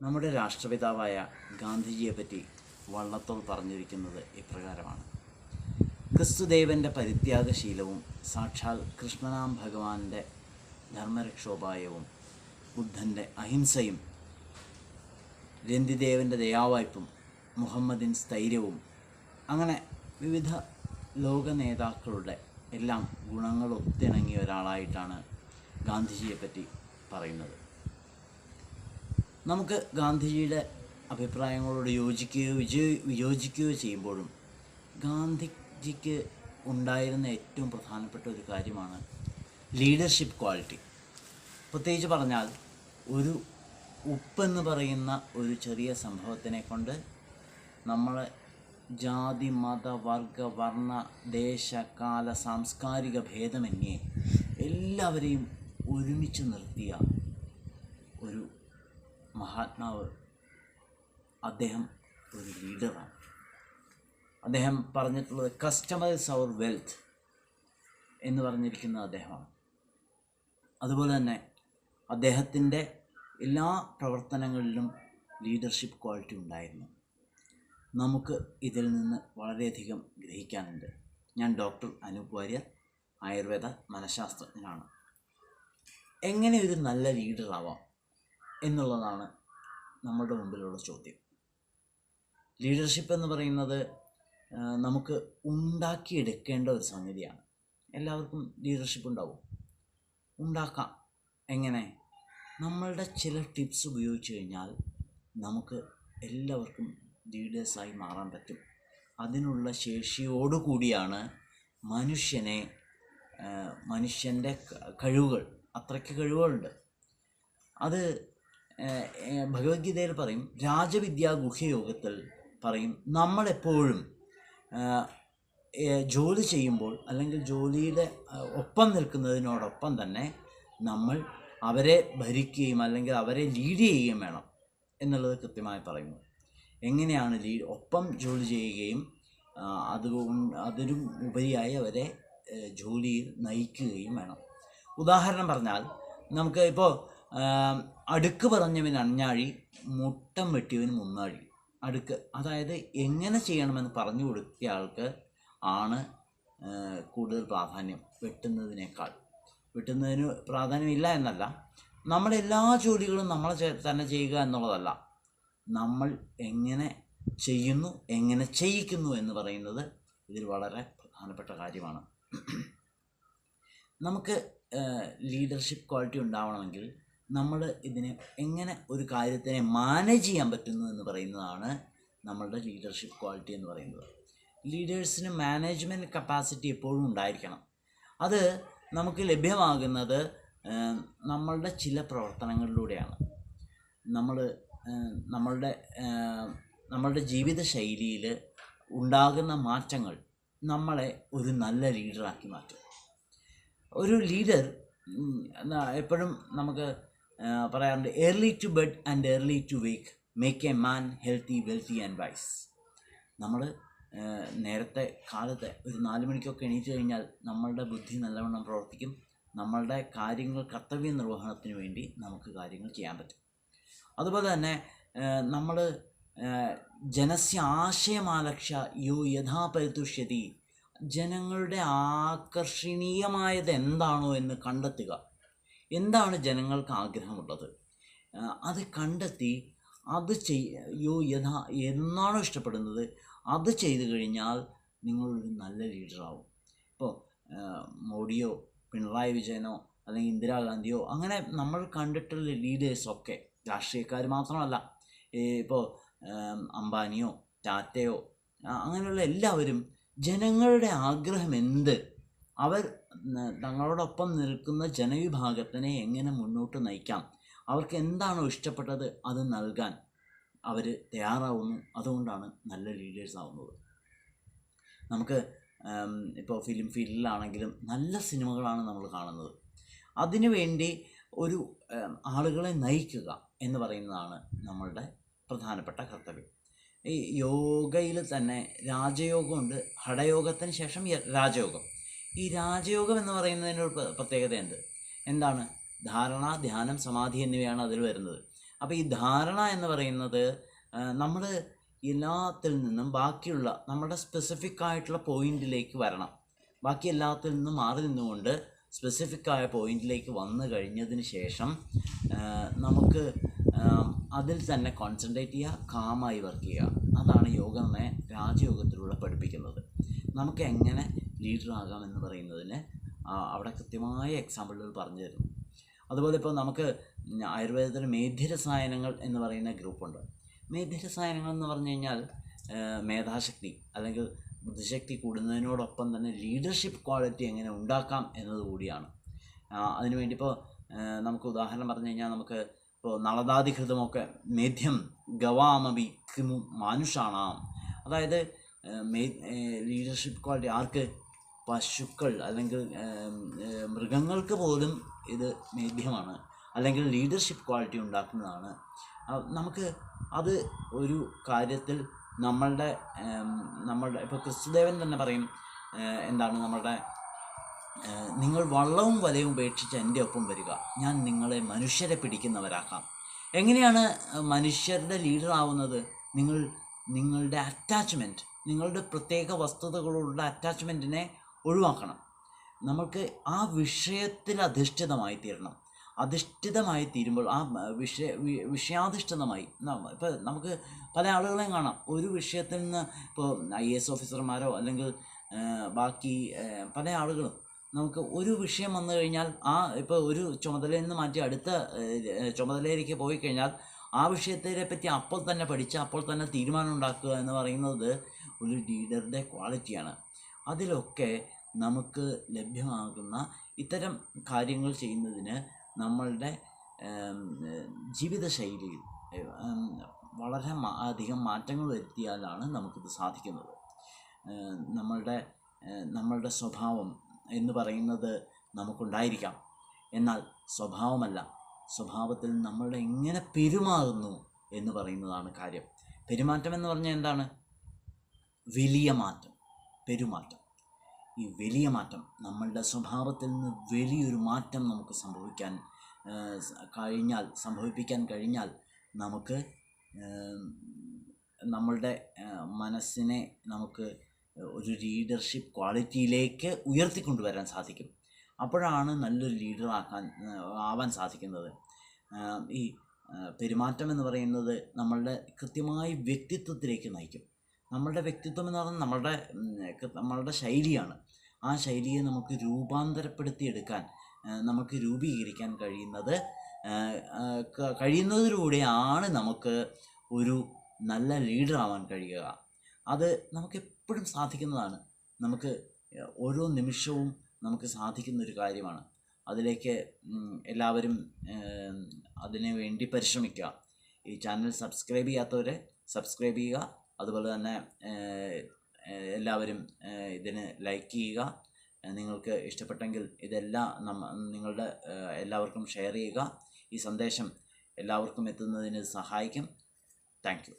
നമ്മുടെ രാഷ്ട്രപിതാവായ ഗാന്ധിജിയെ പറ്റി വള്ളത്തോൾ പറഞ്ഞിരിക്കുന്നത് ഇപ്രകാരമാണ്. ക്രിസ്തുദേവന്റെ പരിത്യാഗശീലവും സാക്ഷാൽ കൃഷ്ണനാം ഭഗവാന്റെ ധർമ്മരക്ഷോപായവും ബുദ്ധന്റെ അഹിംസയും രന്തിദേവന്റെ ദയാവായ്പും മുഹമ്മദിൻ സ്ഥൈര്യവും അങ്ങനെ വിവിധ ലോക നേതാക്കളുടെ എല്ലാം ഗുണങ്ങൾ ഒത്തിണങ്ങിയ ഒരാളായിട്ടാണ് ഗാന്ധിജിയെ പറ്റി പറയുന്നത്. നമുക്ക് ഗാന്ധിജിയുടെ അഭിപ്രായങ്ങളോട് യോജിക്കുകയോ വിജയ വിയോജിക്കുകയോ ചെയ്യുമ്പോഴും ഗാന്ധിജിക്ക് ഉണ്ടായിരുന്ന ഏറ്റവും പ്രധാനപ്പെട്ട ഒരു കാര്യമാണ് ലീഡർഷിപ്പ് ക്വാളിറ്റി പ്രത്യേകിച്ച് പറഞ്ഞാൽ ഒരു ഉപ്പെന്ന് പറയുന്ന ഒരു ചെറിയ സംഭവത്തിനെ കൊണ്ട് നമ്മളെ ജാതി മത വർഗ വർണ ദേശ കാല സാംസ്കാരിക ഭേദമന്യേ എല്ലാവരെയും ഒരുമിച്ച് നിർത്തിയ ഒരു മഹാത്മാവ് അദ്ദേഹം ഒരു ലീഡറാണ്. അദ്ദേഹം പറഞ്ഞിട്ടുള്ളത് കസ്റ്റമേഴ്സ് അവർ വെൽത്ത് എന്ന് പറഞ്ഞിരിക്കുന്ന അദ്ദേഹമാണ്. അതുപോലെ തന്നെ അദ്ദേഹത്തിന്റെ എല്ലാ പ്രവർത്തനങ്ങളിലും ലീഡർഷിപ്പ് ക്വാളിറ്റി ഉണ്ടായിരുന്നു. നമുക്ക് ഇതിൽ നിന്ന് വളരെയധികം ഗ്രഹിക്കാനുണ്ട്. ഞാൻ ഡോക്ടർ അനൂപ് വാര്യർ ആയുർവേദ മനഃശാസ്ത്രജ്ഞനാണ്. എങ്ങനെ ഒരു നല്ല ലീഡറാവാം എന്നുള്ളതാണ് നമ്മളുടെ മുമ്പിലുള്ള ചോദ്യം. ലീഡർഷിപ്പ് എന്ന് പറയുന്നത് നമുക്ക് ഉണ്ടാക്കിയെടുക്കേണ്ട ഒരു സംഗതിയാണ്. എല്ലാവർക്കും ലീഡർഷിപ്പ് ഉണ്ടാവും. ഉണ്ടാക്കാം. എങ്ങനെ? നമ്മളുടെ ചില ടിപ്സ് ഉപയോഗിച്ച് കഴിഞ്ഞാൽ നമുക്ക് എല്ലാവർക്കും ലീഡേഴ്സായി മാറാൻ പറ്റും. അതിനുള്ള ശേഷിയോടുകൂടിയാണ് മനുഷ്യനെ മനുഷ്യന്റെ കഴിവുകൾ. അത്രയ്ക്ക് കഴിവുകളുണ്ട്. അത് ഭഗവത്ഗീതയിൽ പറയും രാജവിദ്യാ ഗുഹയോഗത്തിൽ പറയും നമ്മളെപ്പോഴും ജോലി ചെയ്യുമ്പോൾ അല്ലെങ്കിൽ ജോലിയുടെ ഒപ്പം നിൽക്കുന്നതിനോടൊപ്പം തന്നെ നമ്മൾ അവരെ ഭരിക്കുകയും അല്ലെങ്കിൽ അവരെ ലീഡ് ചെയ്യുകയും വേണം എന്നുള്ളത് കൃത്യമായി പറയുന്നു. എങ്ങനെയാണ് ലീഡ് ഒപ്പം ജോലി ചെയ്യുകയും അതുകൊണ്ട് അതിനും ഉപരിയായി അവരെ ജോലിയിൽ നയിക്കുകയും വേണം. ഉദാഹരണം പറഞ്ഞാൽ നമുക്ക് ഇപ്പോൾ അടുക്ക് പറഞ്ഞവൻ അഞ്ഞാഴി മുട്ടം വെട്ടിയവൻ മുന്നാഴി. അടുക്ക് അതായത് എങ്ങനെ ചെയ്യണമെന്ന് പറഞ്ഞു കൊടുക്കിയ ആൾക്ക് ആണ് കൂടുതൽ പ്രാധാന്യം വെട്ടുന്നതിനേക്കാൾ. വെട്ടുന്നതിന് പ്രാധാന്യമില്ല എന്നല്ല. നമ്മുടെ എല്ലാ ജോലികളും നമ്മൾ തന്നെ ചെയ്യുക എന്നുള്ളതല്ല. നമ്മൾ എങ്ങനെ ചെയ്യുന്നു എങ്ങനെ ചെയ്യിക്കുന്നു എന്ന് പറയുന്നത് ഇതിൽ വളരെ പ്രധാനപ്പെട്ട കാര്യമാണ്. നമുക്ക് ലീഡർഷിപ്പ് ക്വാളിറ്റി ഉണ്ടാവണമെങ്കിൽ നമ്മൾ ഇതിനെ എങ്ങനെ ഒരു കാര്യത്തിനെ മാനേജ് ചെയ്യാൻ പറ്റുന്നു എന്ന് പറയുന്നതാണ് നമ്മളുടെ ലീഡർഷിപ്പ് ക്വാളിറ്റി എന്ന് പറയുന്നത്. ലീഡേഴ്സിന് മാനേജ്മെന്റ് കപ്പാസിറ്റി എപ്പോഴും ഉണ്ടായിരിക്കണം. അത് നമുക്ക് ലഭ്യമാകുന്നത് നമ്മളുടെ ചില പ്രവർത്തനങ്ങളിലൂടെയാണ്. നമ്മൾ നമ്മളുടെ നമ്മളുടെ ജീവിത ശൈലിയിൽ ഉണ്ടാകുന്ന മാറ്റങ്ങൾ നമ്മളെ ഒരു നല്ല ലീഡറാക്കി മാറ്റും. ഒരു ലീഡർ എപ്പോഴും നമുക്ക് പറയാറുണ്ട് early to bed and early to wake make a man healthy wealthy and wise നമ്മൾ നേരത്തെ കാലത്തെ ഒരു നാല് മണിക്കൊക്കെ എണീറ്റ് കഴിഞ്ഞാൽ നമ്മളുടെ ബുദ്ധി നല്ലവണ്ണം പ്രവർത്തിക്കും. നമ്മളുടെ കാര്യങ്ങൾ കർത്തവ്യ നിർവഹണത്തിന് വേണ്ടി നമുക്ക് കാര്യങ്ങൾ ചെയ്യാൻ പറ്റും. അതുപോലെ തന്നെ നമ്മൾ ജനസ്യ ആശയമാലക്ഷ്യ യോ യഥാ പരിതുഷ്യതി ജനങ്ങളുടെ ആകർഷണീയമായത് എന്താണോ എന്ന് കണ്ടെത്തുക. എന്താണ് ജനങ്ങൾക്ക് ആഗ്രഹമുള്ളത്? അത് കണ്ടെത്തി അത് ചെയ്യോ യഥാ എന്നാണോ ഇഷ്ടപ്പെടുന്നത്? അത് ചെയ്തു കഴിഞ്ഞാൽ നിങ്ങളൊരു നല്ല ലീഡറാവും. ഇപ്പോൾ മോഡിയോ പിണറായി വിജയനോ അല്ലെങ്കിൽ ഇന്ദിരാഗാന്ധിയോ അങ്ങനെ നമ്മൾ കണ്ടിട്ടുള്ള ലീഡേഴ്സൊക്കെ രാഷ്ട്രീയക്കാർ മാത്രമല്ല. ഇപ്പോൾ അംബാനിയോ ടാറ്റയോ അങ്ങനെയുള്ള എല്ലാവരും ജനങ്ങളുടെ ആഗ്രഹം എന്ത്? അവർ തങ്ങളോടൊപ്പം നിൽക്കുന്ന ജനവിഭാഗത്തിനെ എങ്ങനെ മുന്നോട്ട് നയിക്കാം? അവർക്ക് എന്താണോ ഇഷ്ടപ്പെട്ടത് അത് നൽകാൻ അവർ തയ്യാറാവുന്നു. അതുകൊണ്ടാണ് നല്ല ലീഡേഴ്സ് ആവുന്നത്. നമുക്ക് ഇപ്പോൾ ഫിലിം ഫീൽഡിലാണെങ്കിലും നല്ല സിനിമകളാണ് നമ്മൾ കാണുന്നത്. അതിനുവേണ്ടി ഒരു ആളുകളെ നയിക്കുക എന്ന് പറയുന്നതാണ് നമ്മളുടെ പ്രധാനപ്പെട്ട കർത്തവ്യം. ഈ യോഗയിൽ തന്നെ രാജയോഗമുണ്ട്. ഹഠയോഗത്തിന് ശേഷം രാജയോഗം. ഈ രാജയോഗം എന്ന് പറയുന്നതിന്റെ ഒരു പ്രത്യേകത പ്രത്യേകതയുണ്ട്. എന്താണ്? ധാരണ ധ്യാനം സമാധി എന്നിവയാണ് അതിൽ വരുന്നത്. അപ്പോൾ ഈ ധാരണ എന്ന് പറയുന്നത് നമ്മൾ എല്ലാത്തിൽ നിന്നും ബാക്കിയുള്ള നമ്മുടെ സ്പെസിഫിക് ആയിട്ടുള്ള പോയിന്റിലേക്ക് വരണം. ബാക്കി എല്ലാത്തിൽ നിന്നും മാറി നിന്നുകൊണ്ട് സ്പെസിഫിക് ആയ പോയിന്റിലേക്ക് വന്നു കഴിഞ്ഞതിന് ശേഷം നമുക്ക് അതിൽ തന്നെ കോൺസെൻട്രേറ്റ് ചെയ്യുക കാമായി വർക്ക് ചെയ്യുക. അതാണ് യോഗ നമ്മെ രാജയോഗത്തിലൂടെ പഠിപ്പിക്കുന്നത്. നമുക്ക് എങ്ങനെ ലീഡർ ആകാം എന്ന് പറയുന്നതിന് അവിടെ കൃത്യമായ എക്സാമ്പിളുകൾ പറഞ്ഞു തരുന്നു. അതുപോലെ ഇപ്പോൾ നമുക്ക് ആയുർവേദത്തിന് മേധ്യരസായനങ്ങൾ എന്ന് പറയുന്ന ഗ്രൂപ്പുണ്ട് മേധ്യരസായനങ്ങൾ എന്ന് പറഞ്ഞു കഴിഞ്ഞാൽ മേധാശക്തി അല്ലെങ്കിൽ ബുദ്ധിശക്തി കൂടുന്നതിനോടൊപ്പം തന്നെ ലീഡർഷിപ്പ് ക്വാളിറ്റി എങ്ങനെ ഉണ്ടാക്കാം എന്നത് കൂടിയാണ്. അതിനു അതിനുവേണ്ടി ഇപ്പോൾ നമുക്ക് ഉദാഹരണം പറഞ്ഞു കഴിഞ്ഞാൽ നമുക്ക് ഇപ്പോൾ നളദാധികൃതമൊക്കെ മേധ്യം ഗവാമബി കിമു മാനുഷാണാം. അതായത് ലീഡർഷിപ്പ് ക്വാളിറ്റി ആർക്ക് പശുക്കൾ അല്ലെങ്കിൽ മൃഗങ്ങൾക്ക് പോലും ഇത് മേധ്യമാണ് അല്ലെങ്കിൽ ലീഡർഷിപ്പ് ക്വാളിറ്റി ഉണ്ടാക്കുന്നതാണ്. നമുക്ക് അത് ഒരു കാര്യത്തിൽ നമ്മളുടെ നമ്മളുടെ ഇപ്പോൾ ക്രിസ്തുദേവൻ തന്നെ പറയും എന്താണ് നമ്മളുടെ നിങ്ങൾ വള്ളവും വലയും ഉപേക്ഷിച്ച് എന്റെ ഒപ്പം വരിക. ഞാൻ നിങ്ങളെ മനുഷ്യരെ പിടിക്കുന്നവരാക്കാം. എങ്ങനെയാണ് മനുഷ്യരുടെ ലീഡർ ആവുന്നത്? നിങ്ങൾ നിങ്ങളുടെ അറ്റാച്ച്മെന്റ് നിങ്ങളുടെ പ്രത്യേക വസ്തുതകളോടുള്ള അറ്റാച്ച്മെന്റിനെ ഒഴിവാക്കണം. നമുക്ക് ആ വിഷയത്തിൽ അധിഷ്ഠിതമായി തീരണം. അധിഷ്ഠിതമായി തീരുമ്പോൾ ആ വിഷയ വിഷയാധിഷ്ഠിതമായി ഇപ്പോൾ നമുക്ക് പല ആളുകളെയും കാണാം. ഒരു വിഷയത്തിൽ നിന്ന് ഇപ്പോൾ ഐ എസ് ഓഫീസർമാരോ അല്ലെങ്കിൽ ബാക്കി പല ആളുകളും നമുക്ക് ഒരു വിഷയം വന്നു കഴിഞ്ഞാൽ ആ ഇപ്പോൾ ഒരു ചുമതലയിൽ നിന്ന് മാറ്റി അടുത്ത ചുമതലയിലേക്ക് പോയി കഴിഞ്ഞാൽ ആ വിഷയത്തെ പറ്റി അപ്പോൾ തന്നെ പഠിച്ച് അപ്പോൾ തന്നെ തീരുമാനം ഉണ്ടാക്കുക എന്ന് പറയുന്നത് ഒരു ലീഡറുടെ ക്വാളിറ്റിയാണ്. അതിലൊക്കെ നമുക്ക് ലഭ്യമാകുന്ന ഇത്തരം കാര്യങ്ങൾ ചെയ്യുന്നതിന് നമ്മളുടെ ജീവിതശൈലിയിൽ വളരെ അധികം മാറ്റങ്ങൾ വരുത്തിയാലാണ് നമുക്കിത് സാധിക്കുന്നത്. നമ്മളുടെ നമ്മളുടെ സ്വഭാവം എന്ന് പറയുന്നത് നമുക്കുണ്ടായിരിക്കാം. എന്നാൽ സ്വഭാവമല്ല. സ്വഭാവത്തിൽ നമ്മൾ എങ്ങനെ പെരുമാറുന്നു എന്ന് പറയുന്നതാണ് കാര്യം. പെരുമാറ്റം എന്ന് പറഞ്ഞാൽ എന്താണ്? വലിയ മാറ്റം. പെരുമാറ്റം. ഈ വലിയ മാറ്റം നമ്മളുടെ സ്വഭാവത്തിൽ നിന്ന് വലിയൊരു മാറ്റം നമുക്ക് സംഭവിക്കാൻ കഴിഞ്ഞാൽ സംഭവിപ്പിക്കാൻ കഴിഞ്ഞാൽ നമുക്ക് നമ്മളുടെ മനസ്സിനെ നമുക്ക് ഒരു ലീഡർഷിപ്പ് ക്വാളിറ്റിയിലേക്ക് ഉയർത്തിക്കൊണ്ടുവരാൻ സാധിക്കും. അപ്പോഴാണ് നല്ലൊരു ലീഡർ ആക്കാൻ ആവാൻ സാധിക്കുന്നത്. ഈ പെരുമാറ്റം എന്ന് പറയുന്നത് നമ്മളുടെ കൃത്യമായി വ്യക്തിത്വത്തിലേക്ക് നയിക്കും. നമ്മളുടെ വ്യക്തിത്വം എന്ന് പറഞ്ഞാൽ നമ്മളുടെ നമ്മളുടെ ശൈലിയാണ്. ആ ശൈലിയെ നമുക്ക് രൂപാന്തരപ്പെടുത്തി എടുക്കാൻ നമുക്ക് രൂപീകരിക്കാൻ കഴിയുന്നത് കഴിയുന്നതിലൂടെയാണ് നമുക്ക് ഒരു നല്ല ലീഡർ ആവാൻ കഴിയുക. അത് നമുക്ക് എപ്പോഴും സാധിക്കുന്നതാണ്. നമുക്ക് ഓരോ നിമിഷവും നമുക്ക് സാധിക്കുന്ന ഒരു കാര്യമാണ്. അതിലേക്ക് എല്ലാവരും അതിനു വേണ്ടി പരിശ്രമിക്കുക. ഈ ചാനൽ സബ്സ്ക്രൈബ് ചെയ്യാത്തവരെ സബ്സ്ക്രൈബ് ചെയ്യുക. അതുപോലെ തന്നെ എല്ലാവരും ഇതിന് ലൈക്ക് ചെയ്യുക. നിങ്ങൾക്ക് ഇഷ്ടപ്പെട്ടെങ്കിൽ ഇതെല്ലാം നമ്മ നിങ്ങളുടെ എല്ലാവർക്കും ഷെയർ ചെയ്യുക. ഈ സന്ദേശം എല്ലാവർക്കും എത്തുന്നതിന് സഹായിക്കും. താങ്ക്